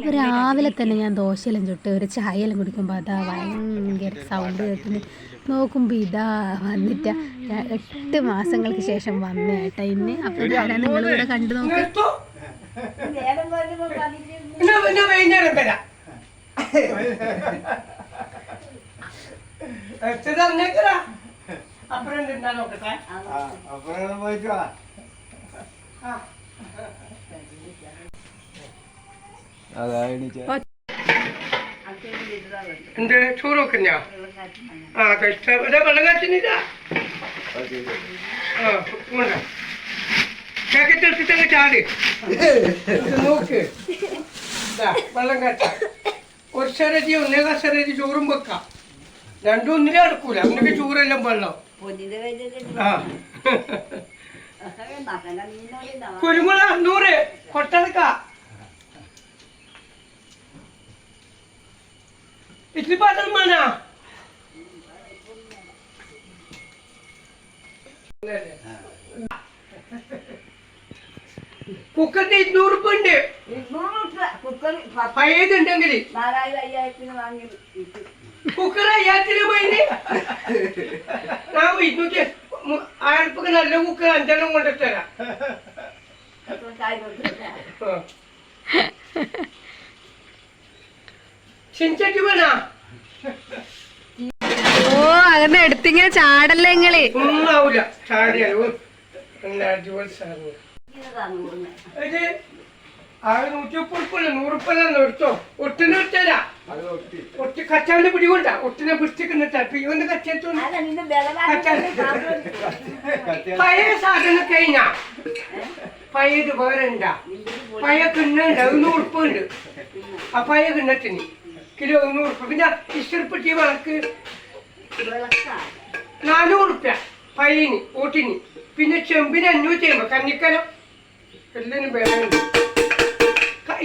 അപ്പോൾ രാവിലെ തന്നെ ഞാൻ ദോശയെല്ലാം ചുട്ട് ഒരു ചായയെല്ലാം കുടിക്കുമ്പോൾ അതാ ഭയങ്കര സൗണ്ട് കേൾക്കുന്നു. നോക്കുമ്പോൾ ഇതാ വന്നിട്ട എട്ട് മാസങ്ങൾക്ക് ശേഷം വന്നേട്ടാ ഇന്ന്. അപ്പോൾ ഇതാരാ നിങ്ങളിവിടെ കണ്ടു നോക്ക്. അപ്പുറം പോയിട്ട് എന്ത്? ചോറ് വെക്കഞ്ഞോ ആ കഴിച്ച വെള്ളം കാച്ചുന്നില്ല ആ പാക്കറ്റ് എടുത്തിട്ടങ്ങ് ചാടി. നോക്ക്. ദാ, വെള്ളം കാച്ച ഒരു ശരതി ഒന്നേ ശരതി ചോറും വെക്കാം. രണ്ടും ഒന്നിനും അടുക്കൂല ഒന്നിക്ക് ചോറെല്ലാം വെള്ളം. ആ. കുരുമുളക് നൂറ് കൊട്ടടക്ക ഇത്തിരി പാത്രം വേണോ കുക്കറിന് ഇരുന്നൂറ് ഉപ്പ് ഉണ്ട് പഴയതുണ്ടെങ്കിൽ കുക്കർ അയ്യായിരത്തിന് പോയിന്. ഞാൻ ഇരുന്നൂറ്റി ആയിരപ്പൊക്കെ നല്ല കുക്കർ അഞ്ചെണ്ണം കൊണ്ടിട്ടരാ ഓ അങ്ങനെ എടുത്തിങ്ങനെ ചാടല്ലേ നിങ്ങൾ? എടുത്തോ? ഒട്ടിന് എടുത്തരാ ഒട്ടി കച്ചാന്റെ പിടികൊണ്ട ഒട്ടിനെ പിടിച്ചിട്ട് പിടികൊണ്ട് കച്ചേത്തു പഴയ സാധനം കഴിഞ്ഞാ? പഴയത് വേറെ ഉണ്ടാ പഴയ കിണ്ണുണ്ട് നൂറുപ്പുണ്ട് ആ പഴയ കിണ്ണത്തിന്. കിലോ നൂറ് റുപ്യ പിന്നെ ഇഷ്ടപ്പെട്ടി വിളക്ക്. നാനൂറ് റുപ്യ പയ്യന് ഊട്ടിന്. പിന്നെ ചെമ്പിന് അഞ്ഞൂറ്റി അമ്പത് കന്നിക്കലം. എല്ലാനും വേണം.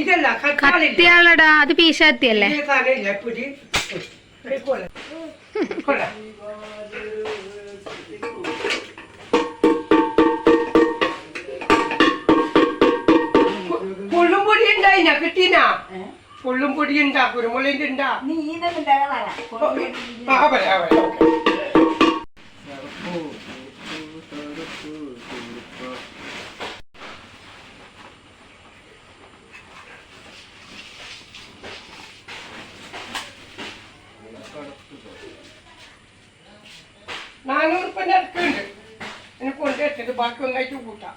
ഇതല്ല കത്തിയാളടാ അത് പീശാത്തിയല്ലേ? തലയില്ല പിടി. കൊല. കൊല. പുള്ളും പൊടി ഉണ്ടാ കുരുമുളകിന്റെ ഉണ്ടാ. ആ നാനൂറ് ഉറുപ്പന്റെ അടുക്കുണ്ട് എന്നെ കൊണ്ട് വെച്ചിട്ട് ബാക്കി ഒന്നായിട്ട് കൂട്ടാം.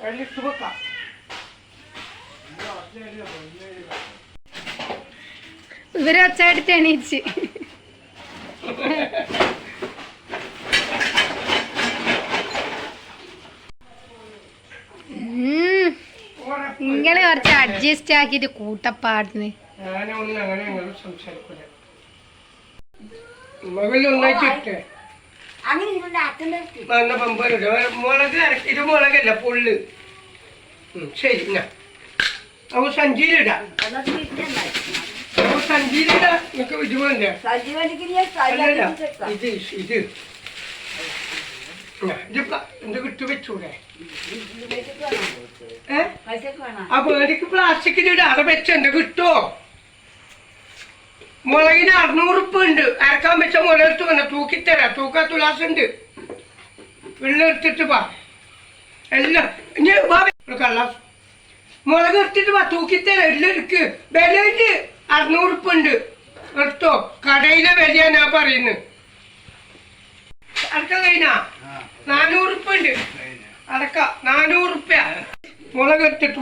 വെള്ളിട്ട് വെക്കാം. ഇവർ ഒച്ചായിട്ട് എണീച്ച്. നിങ്ങൾ കുറച്ച് അഡ്ജസ്റ്റ് ആക്കിട്ട് കൂട്ടപ്പാടുന്ന് അങ്ങനെ നിങ്ങൾ സംസാരിക്കില്ല മുളക് അരക്ക- ഇത് മുളകല്ല പുള്ള്. ശരി എന്നാ അവ സഞ്ചിയിലിടാം അവ സഞ്ചിയിലിടാം ഇത് ഇത്. ഇതിപ്പോ എന്ത് വിട്ടു വെച്ചൂടെ? ആ പേടിക്ക് പ്ലാസ്റ്റിക്കിൽ ഇടാം അത് വെച്ച് കിട്ടോ? കിട്ടുമോ മുളകിന് അറുന്നൂറ് ഉണ്ട് അരക്കാൻ വെച്ച മുളകെടുത്ത് വന്ന തൂക്കിത്തരാം. തൂക്കാ തുലാസ് ഉണ്ട് വെള്ളം എടുത്തിട്ട് വാ. എല്ലാം ഇനി വാ. കള്ളാസ് മുളക് എടുത്തിട്ട് വാ തൂക്കിത്തരാം. എല്ലാം എടുക്ക് വില ഉണ്ട് അറുന്നൂറ് ഉപ്പ് ഉണ്ട് എടുത്തോ. കടയിലെ വിലയാ ഞാൻ പറയുന്നത്. അടക്ക കഴിഞ്ഞാ? നാനൂറ് ഉപ്പ് ഉണ്ട് അടക്ക. നാനൂറ് ഉപ്പ മുളക് എടുത്തിട്ട്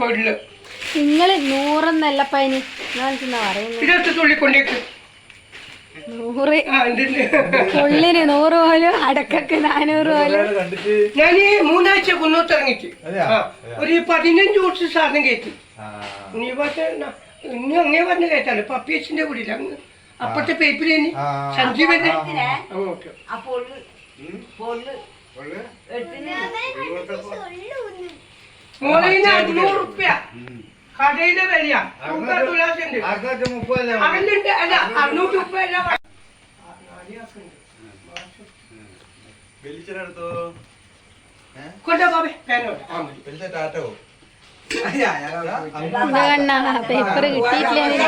നിങ്ങൾ നൂറെന്നല്ല പനി. എന്നാ പറയുന്നത് ഇതെടുത്ത് തുള്ളിക്കൊണ്ടേക്ക്. നൂറ്. ഉള്ളിന് നൂറ് പോലും അടക്കക്ക് നാനൂറ് പോലും. കണ്ടിട്ട് ഞാൻ ഈ മൂന്നാഴ്ച കുന്നോത്തിറങ്ങിട്ട് ഇറങ്ങിട്ട് ഒരു പതിനഞ്ച് വർഷം സാധനം കയറ്റി. ഇനി നീ പക്ഷേ ഇനി അങ്ങേ പറഞ്ഞ കയറ്റാലോ? പപ്പിയച്ചിന്റെ കൂടിയില്ല. അങ്ങ് അപ്പത്തെ പേപ്പറിൽ തന്നെ. സഞ്ജീവന്റെ മോളിന് അഞ്ഞൂറ് റുപ്യ. കടയിലെ വിലയാ തൂക്കാ തുലാസുണ്ട് അറുന്നൂറ്റി മുപ്പതല്ലേ അവനുണ്ട് അല്ല അറുന്നൂറ്റി മുപ്പത് അല്ല വെളിച്ചെടുത്തോ ഏഹ് കൊണ്ടാ ബാബേ പേനോട്ട് ആ മതി വെളിച്ച ടാറ്റോ എന്താ കണ്ണാ പേപ്പർ കിട്ടിയിട്ടില്ല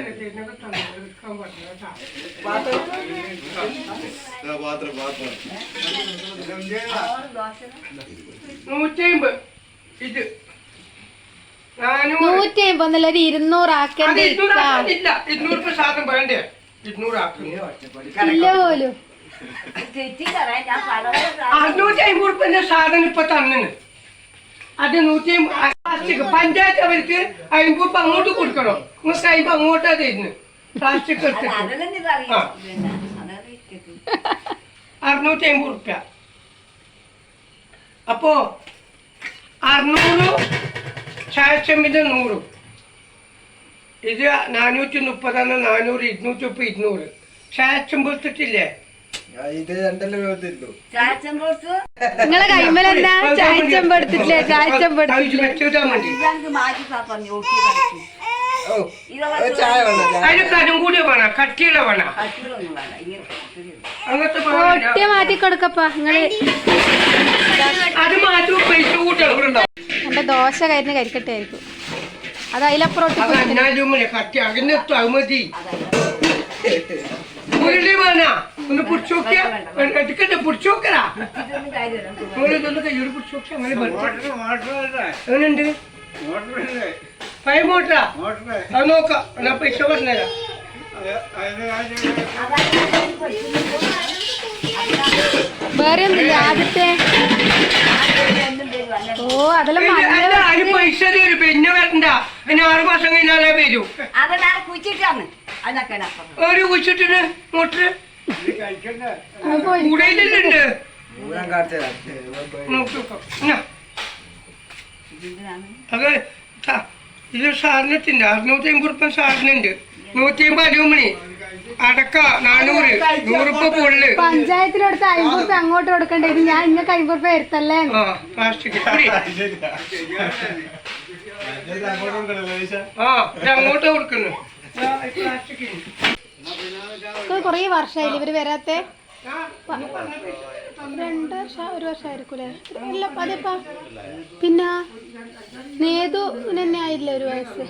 എനിക്ക് നൂറ്റി അമ്പത് ഇത്. നൂറ്റി അമ്പതൊന്നല്ല ഒരു ഇരുന്നൂറ് ആക്കണ്ടേ ഇരുന്നൂറ് ഇക്കാ. ആക്കുന്നില്ല ഇരുന്നൂറ് രൂപ സാധനം വേണ്ടേ? ഇരുന്നൂറ് ഇല്ല പോലും അറുന്നൂറ്റി അമ്പത് റുപ്യന്റെ സാധനം ഇപ്പൊ തന്നിന്. അത് നൂറ്റി പ്ലാസ്റ്റിക്. പഞ്ചായത്ത് അവർക്ക് അമ്പത് റുപ്യ അങ്ങോട്ട് കൊടുക്കണം. നിങ്ങൾക്ക് അമ്പത് അങ്ങോട്ടാ തരുന്നു. പ്ലാസ്റ്റിക് അറുന്നൂറ്റി അമ്പത് റുപ്യ അപ്പോ അറുന്നൂറ് ശേഷം ഇത് നൂറ് ഇത് നാനൂറ്റി മുപ്പതാണ് നാനൂറ് ഇരുന്നൂറ്റി മുപ്പത് ഇരുന്നൂറ് ചായച്ചമ്പ് എടുത്തിട്ടില്ലേ? ഇത് രണ്ടല്ലേ വേർതിരുന്നു നിങ്ങളെ കൈമലെന്താ മാറ്റി കൊടുക്കപ്പാ നിങ്ങൾ. എന്റെ ദോശ കരിഞ്ഞ് കരിക്കട്ടെ ആയിരിക്കും അത് അതിലപ്പുറത്ത്. എങ്ങനെയുണ്ട്? മോട്ടറാ? അത് നോക്കാം എന്നാ പൈസ പറഞ്ഞുതരാം വേറെ ഒന്നുമില്ല ആദ്യത്തെ ഓ അതെല്ലാം പൈസ തരും പിന്നെ വരണ്ട. പിന്നെ ആറ് മാസം കഴിഞ്ഞാലേ വരൂ. അതെല്ലാം കുഴിച്ചിട്ടാണ് അതൊക്കെ ഒരു കുച്ചിട്ടിന് മുട്ട് എന്നാ. അത് ഇത് സാറിനെത്തിണ്ട് അറുന്നൂറ്റി അമ്പത് റുപ്യ സാറിനുണ്ട് നൂറ്റി അമ്പത് അലുമണി അടക്ക നാനൂറ് നൂറുപ്പ പൊള്ള്. പഞ്ചായത്തിനടുത്ത് അമ്പത് റുപ്യ അങ്ങോട്ട് കൊടുക്കണ്ടേ? ഇത് ഞാൻ ഇങ്ങക്ക് അമ്പത് വരുത്തല്ലേ? എടുത്തല്ലേ ആ പ്ലാസ്റ്റിക് ഫ്രീ ആ ഇത് അങ്ങോട്ട് കൊടുക്കുന്നു കൊറേ വർഷമായില്ലേ ഇവർ വരാത്തെ? രണ്ട് വർഷം ഒരു വർഷമായിരിക്കൂലേ ഇല്ല അതെപ്പാ പിന്നെ നേതു തന്നെ ആയില്ല ഒരു വയസ്സ്?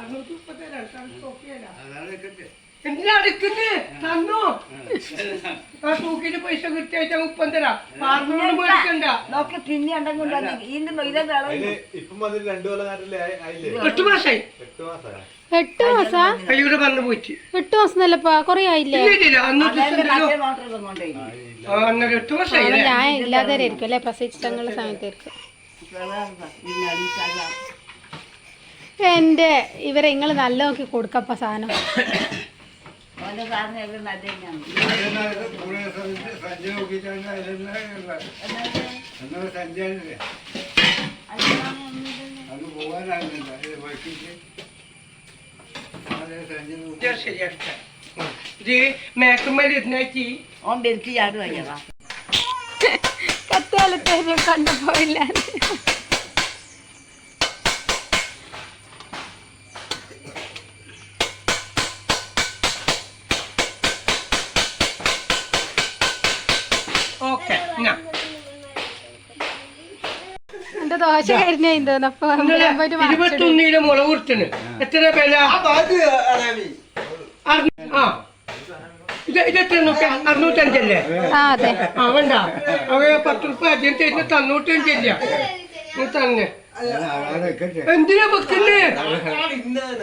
എന്തിനാ അടുക്കുന്നത് തന്നു. ആ തൂക്കിന് പൈസ കൃത്യമായിട്ട് ഉപ്പം തരാം. മേടിക്കണ്ട. നോക്കി പിന്നെ ഇപ്പം രണ്ടു കൊല്ലം എട്ട് മാസായി. എട്ട് എട്ട് മാസാ? പറഞ്ഞു പോയിട്ട്. എട്ട് മാസം അല്ലപ്പാ കൊറേ ആയില്ലേ? ഞാൻ ഇല്ലാതെ ആയിരിക്കും അല്ലെ പ്രസവിച്ചിട്ടുള്ള സമയത്തായിരിക്കും. എന്റെ ഇവരെ നിങ്ങൾ നല്ല നോക്കി കൊടുക്കപ്പ സാധനം. ഓന്റെ സാധനം എല്ലാം നല്ല തന്നെയാണ് സഞ്ജയ് നോക്കിയിട്ടാണ് അതിലെല്ലാം സഞ്ജയ് അത് നോക്കി. ഇത് ശരിയാക്കാം ഇത് മേക്കമ്മൽ ഇരുന്നാക്കി ഓൻ ബെൽറ്റ് ചാട് വയ്യതാ കത്താലത്തെ കണ്ടുപോയില്ല ദോശ കരിഞ്ഞു ഇരുപത്തൊന്നിലെ മുളക് കൊടുത്തിന് എത്ര വില? ആ ഇത് അറുന്നൂറ്റഞ്ചല്ലേ? ആ അതെ. ആ വേണ്ട. അവയെ പത്ത് റുപ്യ അധികം തരുന്ന തന്നൂറ്റഞ്ചല്ല? നീ തന്നെ. എന്തിനാ വെക്കുന്നേ?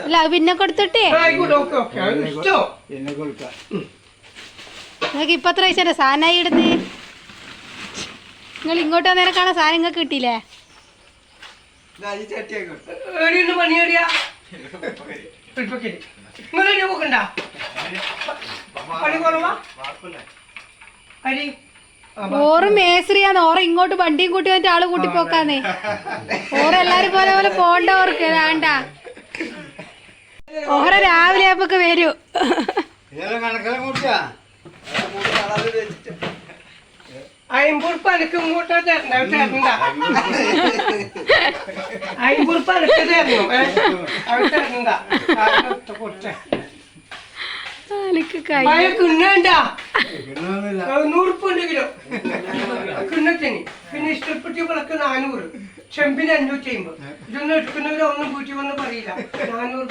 അല്ല അത് പിന്നെ കൊടുത്തിട്ടേ. ആയിക്കോട്ടെ ഓക്കെ ഓക്കെ. അത് ഇഷ്ടോ. എന്നെ കൊടുക്കാം. നിങ്ങൾക്ക് ഇപ്പൊ എത്ര പൈസ സാധനമായി ഇടുന്നേ? നിങ്ങൾ ഇങ്ങോട്ട് വന്നേനെ കാണാൻ സാധനം നിങ്ങൾക്ക് കിട്ടിയില്ലേ? പോക്കണ്ട. പണി കുറവാ? അരി. ഓറ് മേശ്രിയാന്ന് ഓറ് മേസ്രിയാന്ന് ഓറ ഇങ്ങോട്ട് വണ്ടിയും കൂട്ടി വന്നിട്ട് ആൾ കൂട്ടി പോക്കാന്നേ ഓറ് എല്ലാരും പോലെ പോലെ പോണ്ട ഓർക്ക്. വേണ്ട. ഓറ രാവിലെ ആകുമ്പോ വരൂ. കണക്കെല്ലാം കൂട്ടിയാ? ഇങ്ങോട്ടാ തരണ്ട തരണ്ട തരണം തരണ്ട കൊടുത്തേ നൂറുപ്പുണ്ട് കിലോ കിണ്ണത്തിന് പിന്നെ ഇഷ്ടപ്പെട്ടി വിളക്ക് നാനൂറ് ചെമ്പിന് അഞ്ഞൂറ്റി അമ്പത് ഇതൊന്നും എടുക്കുന്നവരോ ഒന്നും കൂട്ടി വന്ന് പറയില്ല നാനൂറ്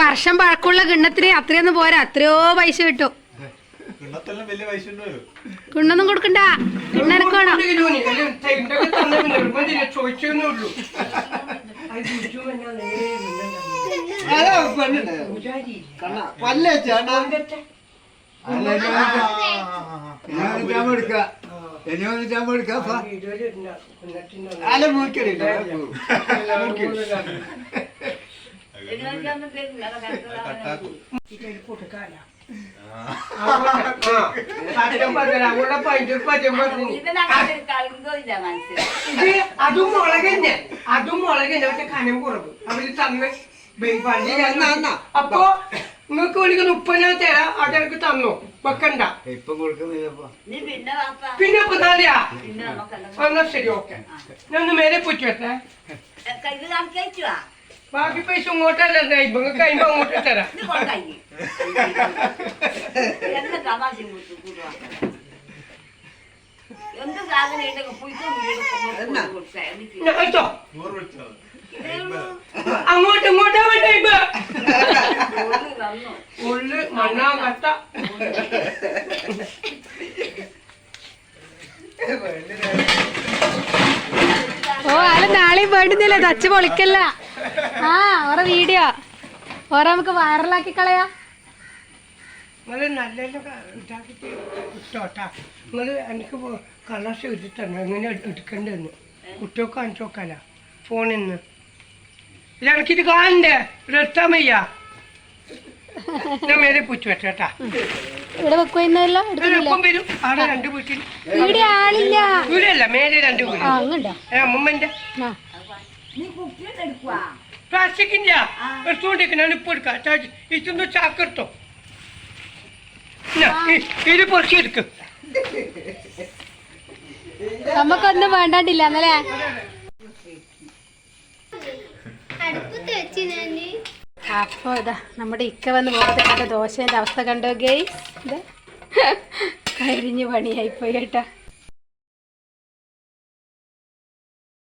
വർഷം പഴക്കമുള്ള കിണ്ണത്തിന് അത്രയൊന്നും പോരാ അത്രയോ പൈസ കിട്ടും കിണ്ണത്തെല്ലാം വലിയ പൈസ ഉണ്ടല്ലോ കിണ്ണൊന്നും കൊടുക്കണ്ട കിണ്ണനക്ക് വേണം നൂറുപ്പുണ്ട് കിലോന്. അതിൽ തൈണ്ടൊക്കെ തന്നെ നിർബന്ധില്ല ചോദിച്ചെന്നേ ഉള്ളൂ അത് ബിജു എന്നാണ് ഏ മിണ്ടണ്ട. പല്ലേ ചേട്ടാ ഇനി ഞാൻ എടുക്കാം എടുക്കാം അല്ല മൂക്കടില്ല ഇത് അതും മുളക് അതും മുളക് പക്ഷെ കനം കുറവ് അവർ തന്ന് അപ്പൊ നിങ്ങൾക്ക് വിളിക്കുന്ന ഉപ്പന തരാം അതെനിക്ക് തന്നു വെക്കണ്ട പിന്നെ എന്നാ ശരി ഓക്കെ ഞാൻ ഒന്ന് മേലെ പോയിട്ട് കണക്കയച്ചുവാ ബാക്കി പൈസ ഇങ്ങോട്ടല്ല ഇപ്പൊ കഴിയുമ്പോ അങ്ങോട്ട് തരാം. എന്ത് സാധനം ഉണ്ടെങ്കിൽ അങ്ങോട്ട് ഇങ്ങോട്ടാ വേണ്ട ഇപ്പൊ ഉള്ളു മണ്ണാ കട്ട. ഓ ആൾ നാളെയും വേണ്ടുന്നില്ല. തച്ച് പൊളിക്കല്ല. ആ ഓറ വീഡിയോ. ഓറ നമുക്ക് വൈറലാക്കി കളയാ. നിങ്ങൾ നല്ല ഇതാക്കിട്ട് ഇട്ടോട്ടാ. നിങ്ങൾ എനിക്ക് കളർസ് എഴുതി തന്നെ എങ്ങനെ എടുക്കണ്ടെന്ന് ഫോണിൽ നിന്ന് ഇത് എനിക്കിത് കാണണ്ടേ? എടുത്താൽ വയ്യ ഞാൻ മേലെ പൂച്ചു വെച്ചേട്ടാ. ഇവിടെ വെക്കുന്നില്ല എടുക്കുന്നില്ല. എളുപ്പം വരും. ആടെ രണ്ട് വീട്ടിൽ. ഇവിടെ ആളില്ല. വീടല്ല മേലെ രണ്ട് വീട് നീ എടുക്കുവാ പ്ലാസ്റ്റിക്കിന്റെ എടുത്തുകൊണ്ടിരിക്കുന്ന ഞാൻ ഇപ്പൊ എടുക്കാം. ചാച്ചി, ഇതൊന്ന് ചാക്കെടുത്തോ ഇന്നാ, ഇ- നമുക്കൊന്നും വേണ്ടാണ്ടില്ല എന്നല്ലേ അപ്പൊ ഇതാ നമ്മുടെ ഇക്ക വന്ന് പോകുന്നത് ദോശേന്റെ അവസ്ഥ കണ്ടോ ഗെയ്സ് ഗെയ് കരിഞ്ഞ് പണിയായിപ്പോയി കേട്ടാ.